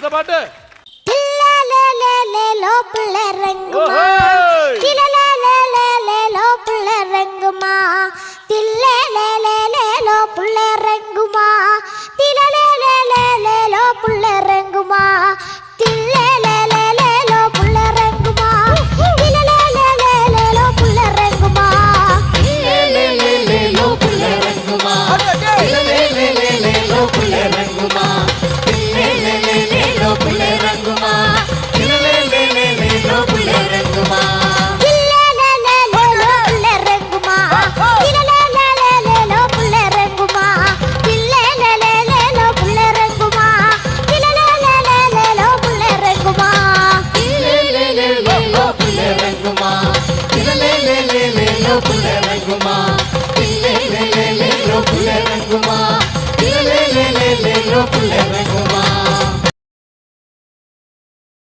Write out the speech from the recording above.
அடுத்த பாட்டு. புலரங்குமா புலரங்குமா புலரங்குமா